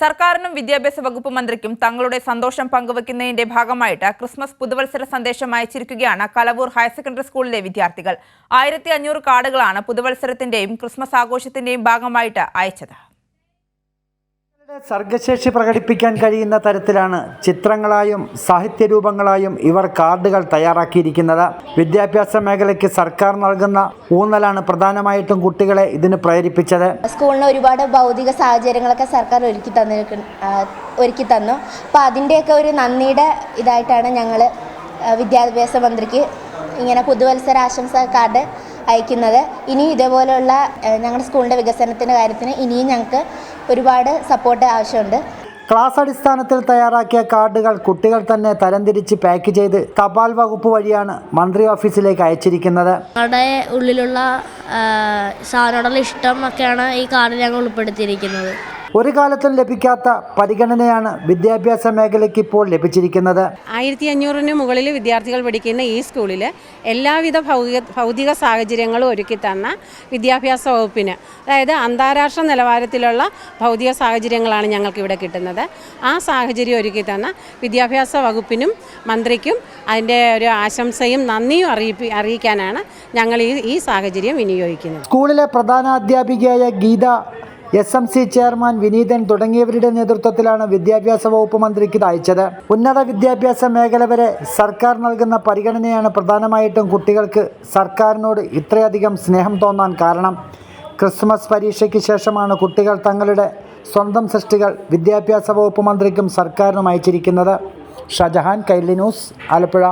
സർക്കാരിനും വിദ്യാഭ്യാസ വകുപ്പ് മന്ത്രിക്കും തങ്ങളുടെ സന്തോഷം പങ്കുവയ്ക്കുന്നതിന്റെ ഭാഗമായിട്ട് ക്രിസ്മസ് പുതുവത്സര സന്ദേശം അയച്ചിരിക്കുകയാണ് കലവൂർ ഹയർ സെക്കൻഡറി സ്കൂളിലെ വിദ്യാർത്ഥികൾ. ആയിരത്തി അഞ്ഞൂറ് കാർഡുകളാണ് പുതുവത്സരത്തിന്റെയും ക്രിസ്മസ് ആഘോഷത്തിന്റെയും ഭാഗമായിട്ട് അയച്ചത്. സർഗശേഷി പ്രകടിപ്പിക്കാൻ കഴിയുന്ന തരത്തിലാണ് ചിത്രങ്ങളായും സാഹിത്യരൂപങ്ങളായും ഇവർ കാർഡുകൾ തയ്യാറാക്കിയിരിക്കുന്നത്. വിദ്യാഭ്യാസ മേഖലയ്ക്ക് സർക്കാർ നൽകുന്ന ഊന്നലാണ് പ്രധാനമായിട്ടും കുട്ടികളെ ഇതിന് പ്രേരിപ്പിച്ചത്. സ്കൂളിന് ഒരുപാട് ഭൗതിക സാഹചര്യങ്ങളൊക്കെ സർക്കാർ ഒരുക്കി തന്നു ഒരുക്കി തന്നു. അപ്പോൾ അതിന്റെയൊക്കെ ഒരു നന്ദിയുടെ ഇതായിട്ടാണ് ഞങ്ങൾ വിദ്യാഭ്യാസ മന്ത്രിക്ക് ഇങ്ങനെ പുതുവത്സര ആശംസ കാർഡ് അയക്കുന്നത്. ഇനി ഇതേപോലെയുള്ള ഞങ്ങളുടെ സ്കൂളിന്റെ വികസനത്തിന്റെ കാര്യത്തിന് ഇനിയും ഞങ്ങൾക്ക് ഒരുപാട് സപ്പോർട്ട് ആവശ്യമുണ്ട്. ക്ലാസ് അടിസ്ഥാനത്തിൽ തയ്യാറാക്കിയ കാർഡുകൾ കുട്ടികൾ തന്നെ തരംതിരിച്ച് പാക്ക് ചെയ്ത് തപാൽ വകുപ്പ് വഴിയാണ് മന്ത്രി ഓഫീസിലേക്ക് അയച്ചിരിക്കുന്നത്. ഞങ്ങളുടെ ഉള്ളിലുള്ള സാധനങ്ങളുടെ ഇഷ്ടം ഒക്കെയാണ് ഈ കാർഡിൽ ഞങ്ങൾ ഉൾപ്പെടുത്തിയിരിക്കുന്നത്. ഒരു കാലത്തും ലഭിക്കാത്ത പരിഗണനയാണ് വിദ്യാഭ്യാസ മേഖലയ്ക്ക് ഇപ്പോൾ ലഭിച്ചിരിക്കുന്നത്. ആയിരത്തി അഞ്ഞൂറിന് മുകളിൽ വിദ്യാർത്ഥികൾ പഠിക്കുന്ന ഈ സ്കൂളിൽ എല്ലാവിധ ഭൗതിക ഭൗതിക സാഹചര്യങ്ങളും ഒരുക്കി തന്ന വിദ്യാഭ്യാസ വകുപ്പിന് അതായത് അന്താരാഷ്ട്ര നിലവാരത്തിലുള്ള ഭൗതിക സാഹചര്യങ്ങളാണ് ഞങ്ങൾക്ക് ഇവിടെ കിട്ടുന്നത്. ആ സാഹചര്യം ഒരുക്കി തന്ന വിദ്യാഭ്യാസ വകുപ്പിനും മന്ത്രിക്കും അതിന്റെ ഒരു ആശംസയും നന്ദിയും അറിയിപ്പി അറിയിക്കാനാണ് ഞങ്ങൾ ഈ ഈ സാഹചര്യം വിനിയോഗിക്കുന്നത്. സ്കൂളിലെ പ്രധാന അധ്യാപികയായ Geetha S M C chairman Vineethan തുടങ്ങിയവരുടെ നേതൃത്വത്തിലാണ് വിദ്യാഭ്യാസ വകുപ്പ് മന്ത്രിക്ക് അയച്ചത്. ഉന്നത വിദ്യാഭ്യാസ മേഖല വരെ സർക്കാർ നൽകുന്ന പരിഗണനയാണ് പ്രധാനമായിട്ടും കുട്ടികൾക്ക് സർക്കാരിനോട് ഇത്രയധികം സ്നേഹം തോന്നാൻ കാരണം. ക്രിസ്മസ് പരീക്ഷയ്ക്ക് ശേഷമാണ് കുട്ടികൾ തങ്ങളുടെ സ്വന്തം സൃഷ്ടികൾ വിദ്യാഭ്യാസ വകുപ്പ് മന്ത്രിക്കും സർക്കാരിനും അയച്ചിരിക്കുന്നത്. ഷജഹാൻ കൈലി ന്യൂസ് ആലപ്പുഴ.